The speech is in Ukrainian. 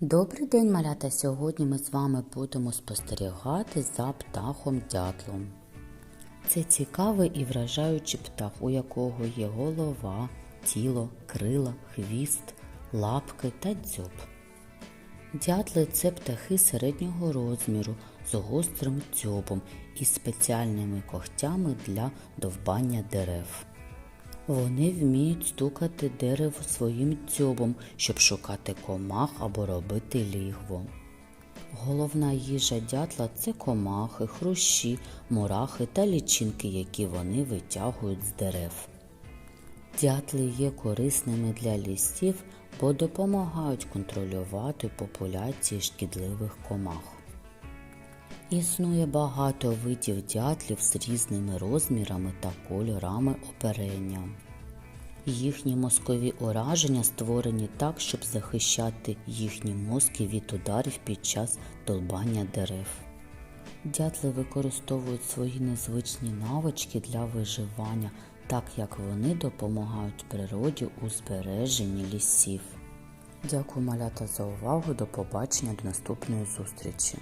Добрий день, малята! Сьогодні ми з вами будемо спостерігати за птахом дятлом. Це цікавий і вражаючий птах, у якого є голова, тіло, крила, хвіст, лапки та дзьоб. Дятли це птахи середнього розміру з гострим дзьобом і спеціальними когтями для довбання дерев. Вони вміють стукати дерево своїм дзьобом, щоб шукати комах або робити лігво. Головна їжа дятла це комахи, хрущі, мурахи та лічинки, які вони витягують з дерев. Дятли є корисними для лісів, бо допомагають контролювати популяції шкідливих комах. Існує багато видів дятлів з різними розмірами та кольорами оперення. Їхні мозкові ураження створені так, щоб захищати їхні мозки від ударів під час долбання дерев. Дятли використовують свої незвичні навички для виживання, так як вони допомагають природі у збереженні лісів. Дякую малята за увагу. До побачення до наступної зустрічі.